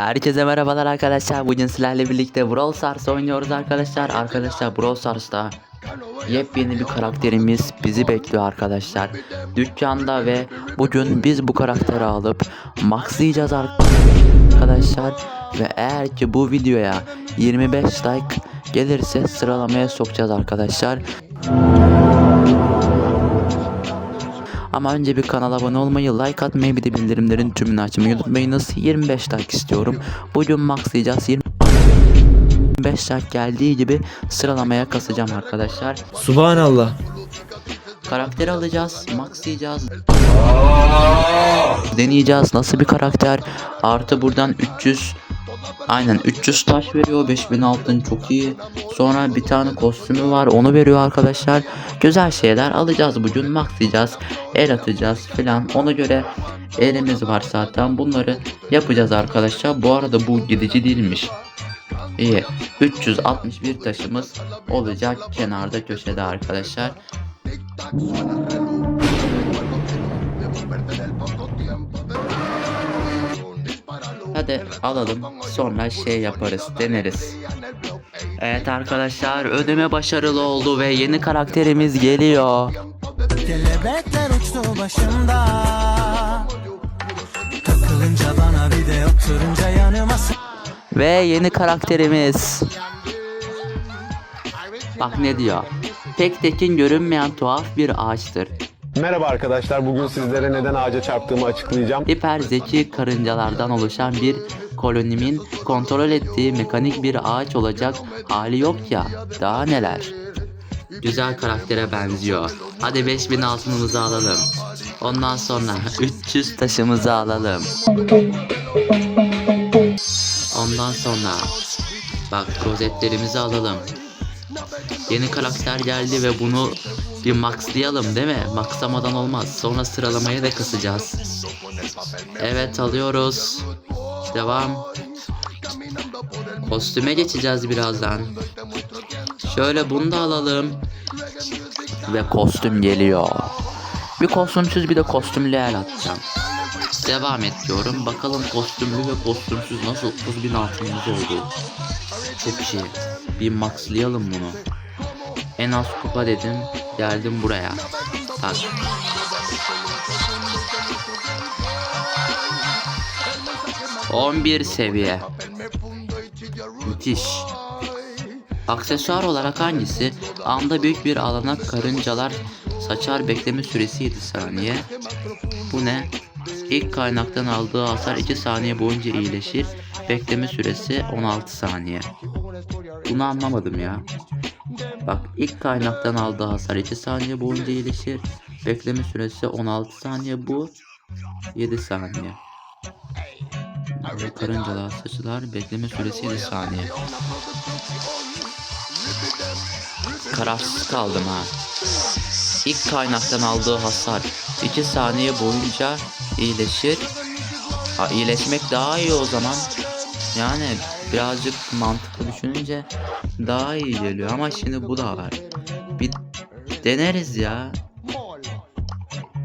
Herkese merhabalar arkadaşlar. Bugün sizlerle birlikte Brawl Stars oynuyoruz arkadaşlar. Arkadaşlar Brawl Stars'ta yepyeni bir karakterimiz bizi bekliyor arkadaşlar. Dükkanda ve bugün biz bu karakteri alıp maxlayacağız arkadaşlar. Ve eğer ki bu videoya 25 like gelirse sıralamaya sokacağız arkadaşlar. Ama önce bir kanala abone olmayı, like atmayı bir de bildirimlerin tümünü açmayı unutmayınız. 25 like istiyorum. Bugün maxlayacağız. 25 like geldiği gibi sıralamaya kasacağım arkadaşlar. Subhanallah. Karakteri alacağız, maxlayacağız. Deneyeceğiz nasıl bir karakter. Artı buradan 300 Aynen 300 taş veriyor 5000 altın çok iyi. Sonra bir tane kostümü var onu veriyor arkadaşlar. Güzel şeyler alacağız bugün maxlayacağız El atacağız filan. Ona göre elimiz var zaten bunları yapacağız arkadaşlar. Bu arada bu gidici değilmiş. İyi 361 taşımız olacak kenarda köşede arkadaşlar Hadi alalım sonra şey yaparız deneriz. Evet arkadaşlar ödeme başarılı oldu ve yeni karakterimiz geliyor. Kelebekler uçtu başımda Takılınca bana bir de oturunca yanıma Ve yeni karakterimiz. Bak ne diyor. Tek tekin görünmeyen tuhaf bir ağaçtır. Merhaba arkadaşlar. Bugün sizlere neden ağaca çarptığımı açıklayacağım. Hiper zeki karıncalardan oluşan bir kolonimin kontrol ettiği mekanik bir ağaç olacak hali yok ya. Daha neler? Güzel karaktere benziyor. Hadi 5000 altınımızı alalım. Ondan sonra 300 taşımızı alalım. Ondan sonra bak rozetlerimizi alalım. Yeni karakter geldi ve bunu bir maxlayalım değil mi? Maxlamadan olmaz. Sonra sıralamaya da kasacağız. Evet alıyoruz. Devam. Kostüme geçeceğiz birazdan. Şöyle bunu da alalım. Ve kostüm geliyor. Bir kostümsüz bir de kostümlü el atacağım. Devam et diyorum. Bakalım kostümlü ve kostümsüz nasıl 30 bin altınımız oldu. Çok iyi. Bir maxlayalım bunu. En az kupa dedim. Geldim buraya. Tak. On bir seviye. Müthiş. Aksesuar olarak hangisi? Anda büyük bir alana karıncalar saçar bekleme süresi 7 saniye. Bu ne? İlk kaynaktan aldığı hasar 2 saniye boyunca iyileşir. Bekleme süresi 16 saniye. Bunu anlamadım ya. Bak ilk kaynaktan aldığı hasar 2 saniye boyunca iyileşir. Bekleme süresi 16 saniye bu 7 saniye. Ve karıncalar saçılar bekleme süresi 7 saniye. Kararsız kaldım ha. İlk kaynaktan aldığı hasar 2 saniye boyunca iyileşir. Ha iyileşmek daha iyi o zaman. Yani birazcık mantıklı düşününce daha iyi geliyor ama şimdi bu da var. Bir deneriz ya.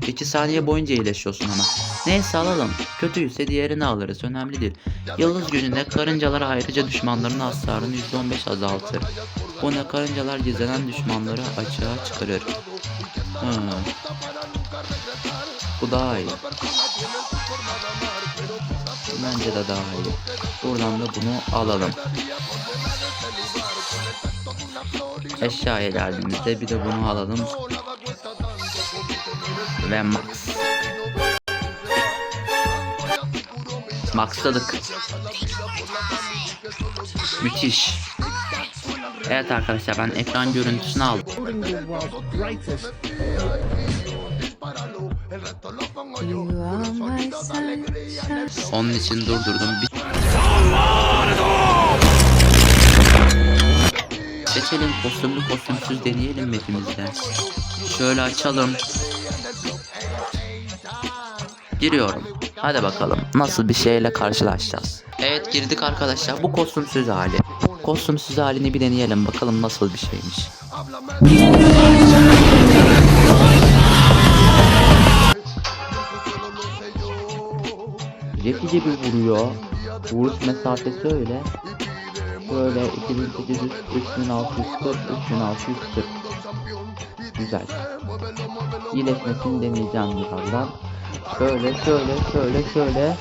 2 saniye boyunca iyileşiyorsun ama. Neyse alalım. Kötüyse diğerini alırız. Önemli değil. Yıldız gününde karıncalar ayrıca düşmanların hasarını %15 azaltır. Bu ne karıncalar gizlenen düşmanları açığa çıkarır. Hmm. Bu daha iyi. Bence de daha iyi. Buradan da bunu alalım. Eşyaya geldiğimizde bir de bunu alalım. Ve max. Maxladık. Müthiş. Evet arkadaşlar ben ekran görüntüsünü aldım. You are my sunshine. Onun için durdurdum. Bir... Seçelim kostümlü kostümsüz deneyelim mapimizde. Şöyle açalım. Giriyorum. Hadi bakalım nasıl bir şeyle karşılaşacağız. Evet girdik arkadaşlar. Bu kostümsüz hali. Kostümsüz halini bir deneyelim bakalım nasıl bir şeymiş. Jackie gibi vuruyor. Vuruş mesafesi öyle. Şöyle 2800, 3640, 3640. Güzel. İyileşmesini deneyeceğim birazdan. Şöyle şöyle şöyle şöyle.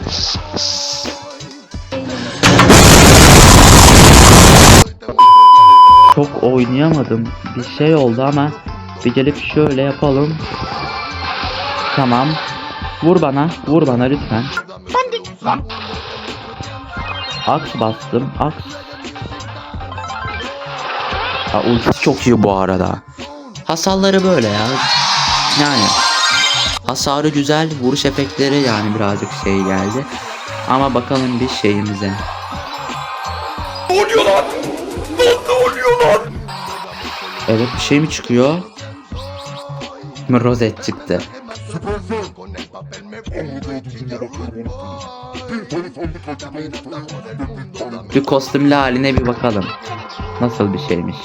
Çok oynayamadım. Bir şey oldu ama bir gelip şöyle yapalım. Tamam. Vur bana, vur bana lütfen. Aks bastım, aks. Ha, ultisi çok iyi bu arada. Hasarları böyle ya. Yani hasarı güzel, vuruş efektleri yani birazcık şey geldi. Ama bakalım bir şeyimize. Evet bir şey mi çıkıyor? Rozet çıktı. Bir kostümlü haline bir bakalım. Nasıl bir şeymiş.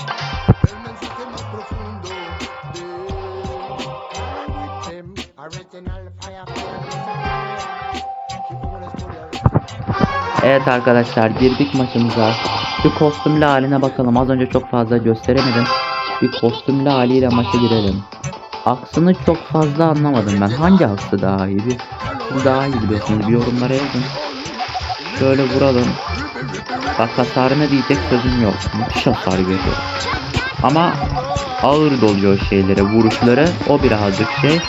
Evet arkadaşlar girdik maçımıza. Bir kostümlü haline bakalım. Az önce çok fazla gösteremedim. Bir kostümlü haliyle maça girelim. Aksını çok fazla anlamadım ben. Hangi aksı daha iyi? Siz daha iyi biliyorsunuz. Bir yorumlara yazın. Şöyle vuralım. Bak hasarına diyecek sözüm yok. Müthiş hasar veriyor. Ama ağır doluyor şeylere, vuruşları. O birazcık şey.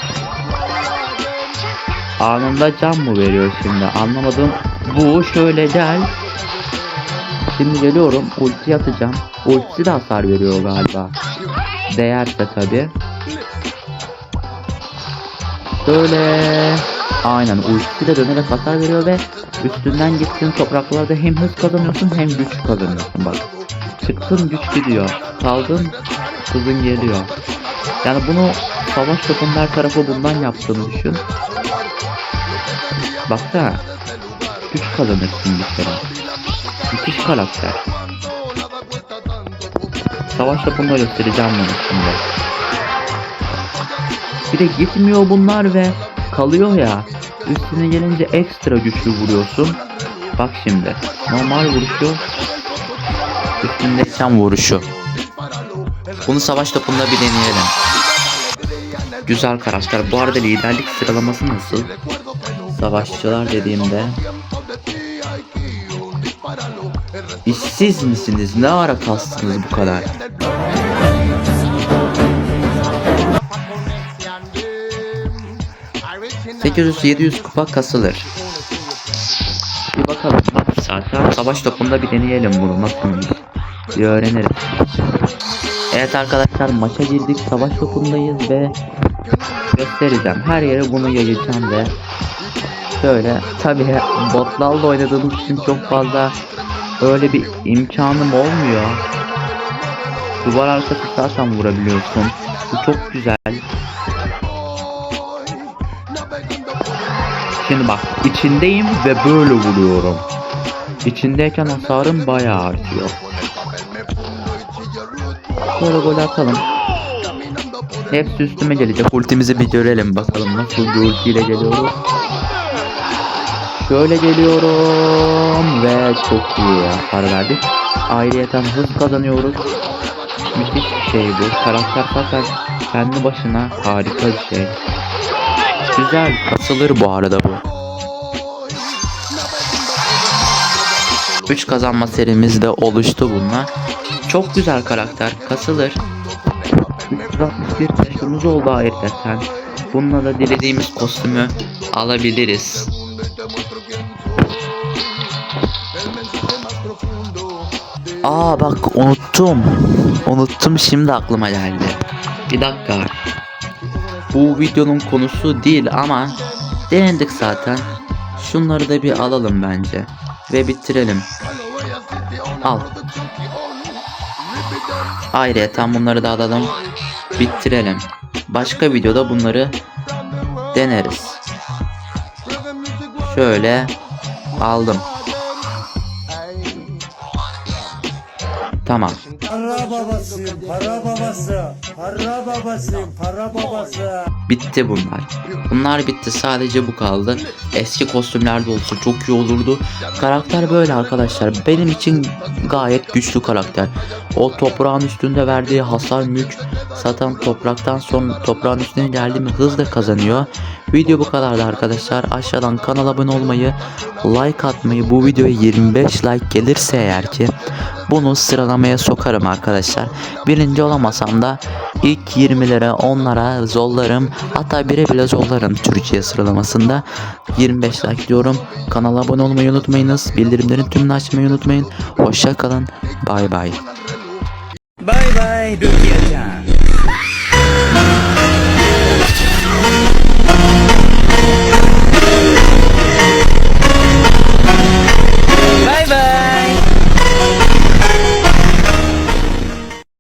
Anında can mı veriyor şimdi? Anlamadım. Bu şöyle gel. Şimdi geliyorum. Ulti atacağım. Ultisi de hasar veriyor galiba. Değerse tabi. Böyle aynen ultisi de dönerek hasar veriyor ve üstünden gittiğin topraklarda hem hız kazanıyorsun hem güç kazanıyorsun bak. Çıktın güç gidiyor. Kaldın hızın geliyor. Yani bunu savaş topun her tarafı bundan yaptığını düşün. Baksana. Güç kazanırsın bir kere. Müthiş karakter. Savaş topunda göstereceğim bunu şimdi. Bir de gitmiyor bunlar ve kalıyor ya. Üstüne gelince ekstra güçlü vuruyorsun. Bak şimdi. Normal vuruşu. Üstünde çam vuruşu. Bunu savaş topunda bir deneyelim. Güzel karakter. Bu arada liderlik sıralaması nasıl? Savaşçılar dediğimde İşsiz misiniz? Ne ara kastınız bu kadar? ...800-700 kupa kasılır. Bir bakalım saat Savaş topunda bir deneyelim bunu nasılmış. Bir öğreniriz. Evet arkadaşlar maça girdik. Savaş topundayız ve... ...göstereceğim. Her yere bunu yayacağım ve... Şöyle tabi botlarla oynadığımız için çok fazla öyle bir imkanım olmuyor. Duvar arkası zaten vurabiliyorsun. Bu çok güzel. Şimdi bak içindeyim ve böyle vuruyorum. İçindeyken hasarım bayağı artıyor. Böyle gol atalım. Hepsi üstüme gelecek. Ultimizi bir görelim bakalım nasıl bir ultiyle geliyoruz. Şöyle geliyorum ve çok iyi hasar verdik. Ayrıyeten hız kazanıyoruz. Müthiş bir şey bu. Karakter zaten kendi başına harika bir şey. Güzel kasılır bu arada bu. 3 kazanma serimiz de oluştu bununla. Çok güzel karakter kasılır. 361 taşımız oldu ayrıca. Bununla da dilediğimiz kostümü alabiliriz. Aa bak unuttum. Unuttum şimdi aklıma geldi. Bir dakika. Bu videonun konusu değil ama denedik zaten. Şunları da bir alalım bence. Ve bitirelim. Al. Ayrıca bunları da alalım. Bitirelim. Başka videoda bunları deneriz. Şöyle aldım. Tamam. Para babası, para babası, Para babasıyım, para babası. Bitti bunlar. Bunlar bitti sadece bu kaldı. Eski kostümlerde olsa çok iyi olurdu. Karakter böyle arkadaşlar. Benim için gayet güçlü karakter. O toprağın üstünde verdiği hasar mülk satan topraktan sonra toprağın üstüne geldi mi hızla kazanıyor. Video bu kadardı arkadaşlar. Aşağıdan kanala abone olmayı, like atmayı, bu videoya 25 like gelirse eğer ki bunu sıralamaya sokarım arkadaşlar. Birinci olamasam da ilk 20'lere onlara zollarım. Hatta bire bile zollarım Türkiye sıralamasında. 25 like diyorum. Kanala abone olmayı unutmayınız. Bildirimlerin tümünü açmayı unutmayın. Hoşça kalın. Bay bay. Bye bye Türkiye